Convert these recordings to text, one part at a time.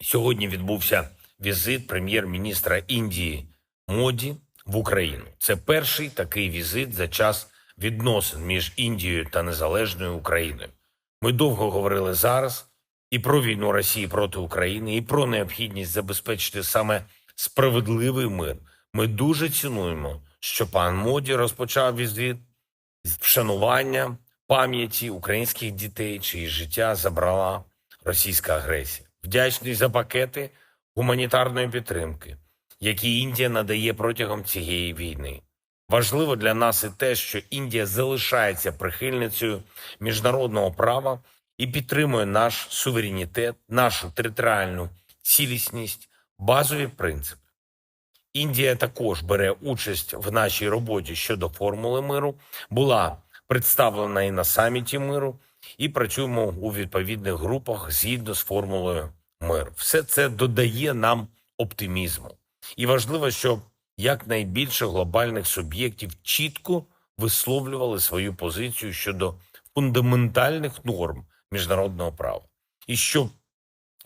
Сьогодні відбувся візит прем'єр-міністра Індії Моді в Україну. Це перший такий візит за час відносин між Індією та незалежною Україною. Ми довго говорили зараз і про війну Росії проти України, і про необхідність забезпечити саме справедливий мир. Ми дуже цінуємо, що пан Моді розпочав візит з вшанування пам'яті українських дітей, чиї життя забрала російська агресія. Вдячний за пакети гуманітарної підтримки, які Індія надає протягом цієї війни. Важливо для нас і те, що Індія залишається прихильницею міжнародного права і підтримує наш суверенітет, нашу територіальну цілісність, базові принципи. Індія також бере участь в нашій роботі щодо формули миру, була представлена і на саміті миру, і працюємо у відповідних групах згідно з формулою миру. Все це додає нам оптимізму. І важливо, щоб якнайбільше глобальних суб'єктів чітко висловлювали свою позицію щодо фундаментальних норм міжнародного права, і щоб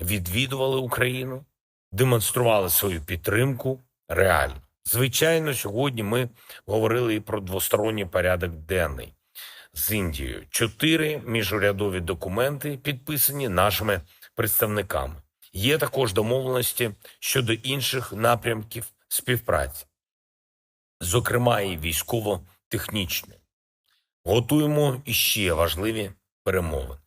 відвідували Україну, демонстрували свою підтримку реально. Звичайно, сьогодні ми говорили і про двосторонній порядок денний з Індією. Чотири міжурядові документи підписані нашими представниками. Є також домовленості щодо інших напрямків співпраці, зокрема і військово-технічної. Готуємо іще важливі перемовини.